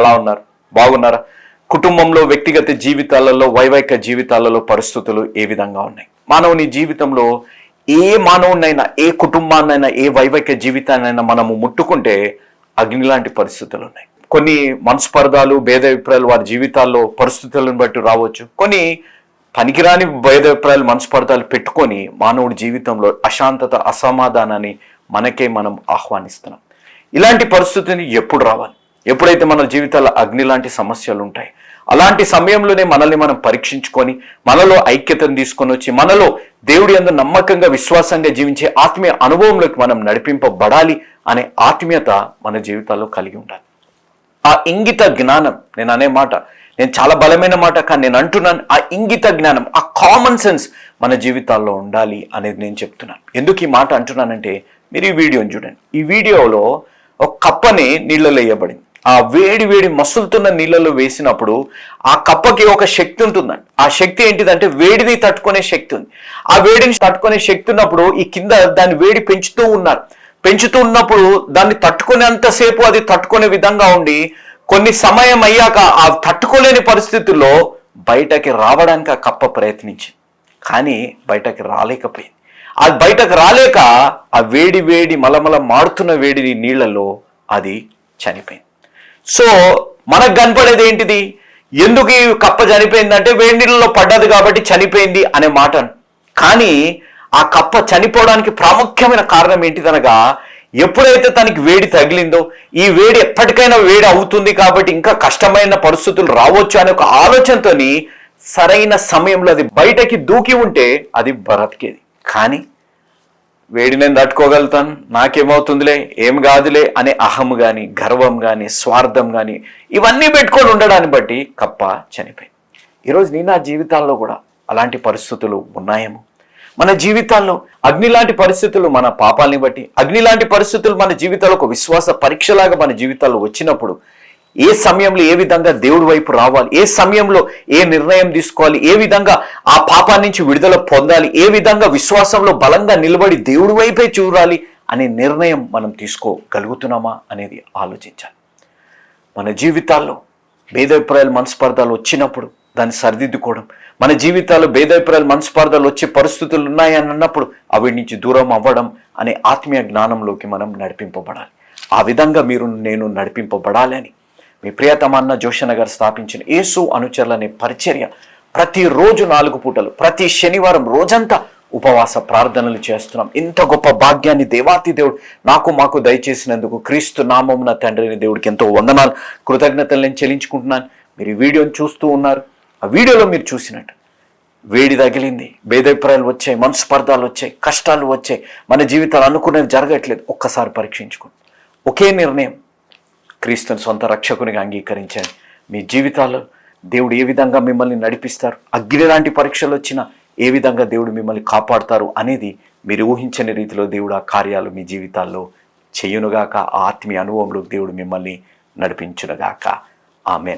ఎలా ఉన్నారు? బాగున్నారా? కుటుంబంలో వ్యక్తిగత జీవితాలలో వైవాహిక జీవితాలలో పరిస్థితులు ఏ విధంగా ఉన్నాయి? మానవుని జీవితంలో ఏ మానవునైనా ఏ కుటుంబాన్నైనా ఏ వైవాహిక జీవితాన్నైనా మనము ముట్టుకుంటే అగ్ని లాంటి పరిస్థితులు ఉన్నాయి. కొన్ని మనస్పర్ధాలు భేదాభిప్రాయాలు వారి జీవితాల్లో పరిస్థితులను బట్టి రావచ్చు. కొన్ని పనికిరాని భేదాభిప్రాయాలు మనస్పర్ధాలు పెట్టుకొని మానవుడి జీవితంలో అశాంతత అసమాధానాన్ని మనకే మనం ఆహ్వానిస్తున్నాం. ఇలాంటి పరిస్థితిని ఎప్పుడు రావాలి? ఎప్పుడైతే మన జీవితాల్లో అగ్ని లాంటి సమస్యలు ఉంటాయి అలాంటి సమయంలోనే మనల్ని మనం పరీక్షించుకొని మనలో ఐక్యతను తీసుకొని వచ్చి మనలో దేవుడి అందు నమ్మకంగా విశ్వాసంగా జీవించే ఆత్మీయ అనుభవంలోకి మనం నడిపింపబడాలి అనే ఆత్మీయత మన జీవితాల్లో కలిగి ఉండాలి. ఆ ఇంగిత జ్ఞానం నేను అనే మాట నేను చాలా బలమైన మాట కానీ నేను అంటున్నాను ఆ ఇంగిత జ్ఞానం ఆ కామన్ సెన్స్ మన జీవితాల్లో ఉండాలి అనేది నేను చెప్తున్నాను. ఎందుకు ఈ మాట అంటున్నానంటే మీరు ఈ వీడియోని చూడండి. ఈ వీడియోలో ఒక కప్పని నీళ్ళలో వేయబడింది. ఆ వేడి వేడి మసులుతున్న నీళ్ళలో వేసినప్పుడు ఆ కప్పకి ఒక శక్తి ఉంటుందండి. ఆ శక్తి ఏంటిదంటే వేడిని తట్టుకునే శక్తి ఉంది. ఆ వేడిని తట్టుకునే శక్తి ఉన్నప్పుడు ఈ కింద దాని వేడి పెంచుతూ ఉన్నారు. పెంచుతూ ఉన్నప్పుడు దాన్ని తట్టుకునేంతసేపు అది తట్టుకునే విధంగా ఉండి కొన్ని సమయం అయ్యాక ఆ తట్టుకోలేని పరిస్థితుల్లో బయటకి రావడానికి ఆ కప్ప ప్రయత్నించింది. కానీ బయటకి రాలేకపోయింది. ఆ బయటకు రాలేక ఆ వేడి వేడి మలమల మారుతున్న వేడిని నీళ్ళలో అది చనిపోయింది. సో మనకు కనపడేది ఏంటిది? ఎందుకు ఈ కప్ప చనిపోయిందంటే వేడి నీళ్ళలో పడ్డది కాబట్టి చనిపోయింది అనే మాట. కానీ ఆ కప్ప చనిపోవడానికి ప్రాముఖ్యమైన కారణం ఏంటిదనగా ఎప్పుడైతే తనకి వేడి తగిలిందో ఈ వేడి ఎప్పటికైనా వేడి అవుతుంది కాబట్టి ఇంకా కష్టమైన పరిస్థితులు రావచ్చు అనే ఒక ఆలోచనతోని సరైన సమయంలో అది బయటకి దూకి ఉంటే అది బ్రతికేది. కానీ వేడి నేను తట్టుకోగలుగుతాను. నాకేమవుతుందిలే? ఏం కాదులే అనే అహం కానీ గర్వం కానీ స్వార్థం కానీ ఇవన్నీ పెట్టుకొని ఉండడాన్ని బట్టి కప్ప చనిపోయింది. ఈరోజు నీ నా జీవితాల్లో కూడా అలాంటి పరిస్థితులు ఉన్నాయేమో? మన జీవితాల్లో అగ్ని లాంటి పరిస్థితులు మన పాపాలని బట్టి అగ్ని లాంటి పరిస్థితులు మన జీవితాల్లో ఒక విశ్వాస పరీక్షలాగా మన జీవితాల్లో వచ్చినప్పుడు ఏ సమయంలో ఏ విధంగా దేవుడి వైపు రావాలి? ఏ సమయంలో ఏ నిర్ణయం తీసుకోవాలి? ఏ విధంగా ఆ పాపా నుంచి విడుదల పొందాలి? ఏ విధంగా విశ్వాసంలో బలంగా నిలబడి దేవుడి వైపే చూడాలి అనే నిర్ణయం మనం తీసుకోగలుగుతున్నామా అనేది ఆలోచించాలి. మన జీవితాల్లో భేదాభిప్రాయాలు మనస్పర్ధాలు వచ్చినప్పుడు దాన్ని సరిదిద్దుకోవడం మన జీవితాల్లో భేదాభిప్రాయాలు మనస్పర్ధాలు వచ్చే పరిస్థితులు ఉన్నాయని అన్నప్పుడు అవి నుంచి దూరం అవ్వడం అనే ఆత్మీయ జ్ఞానంలోకి మనం నడిపింపబడాలి. ఆ విధంగా మీరు నేను నడిపింపబడాలని మీ ప్రియతమాన్న జోషన్న గారు స్థాపించిన యేసు అనుచరులనే పరిచర్య ప్రతిరోజు నాలుగు పూటలు ప్రతి శనివారం రోజంతా ఉపవాస ప్రార్థనలు చేస్తున్నాం. ఇంత గొప్ప భాగ్యాన్ని దేవాతి దేవుడు నాకు మాకు దయచేసినందుకు క్రీస్తు నామమున తండ్రిని దేవుడికి ఎంతో వందనాలు. కృతజ్ఞతలు నేను చెల్లించుకుంటున్నాను. మీరు ఈ వీడియోని చూస్తూ ఉన్నారు. ఆ వీడియోలో మీరు చూసినట్టు వేడి తగిలింది భేదాభిప్రాయాలు వచ్చాయి మనస్పర్ధాలు వచ్చాయి కష్టాలు వచ్చాయి. మన జీవితాలు అనుకునేది జరగట్లేదు. ఒక్కసారి పరీక్షించుకోండి. ఒకే నిర్ణయం. క్రీస్తుని సొంత రక్షకునిగా అంగీకరించండి మీ జీవితాల్లో దేవుడు ఏ విధంగా మిమ్మల్ని నడిపిస్తారు? అగ్ని లాంటి పరీక్షలు వచ్చినా ఏ విధంగా దేవుడు మిమ్మల్ని కాపాడుతారు అనేది మీరు ఊహించని రీతిలో దేవుడు ఆ కార్యాలు మీ జీవితాల్లో చేయునుగాక ఆ ఆత్మీయ అనుభవంలో దేవుడు మిమ్మల్ని నడిపించునుగాక. ఆమెన్.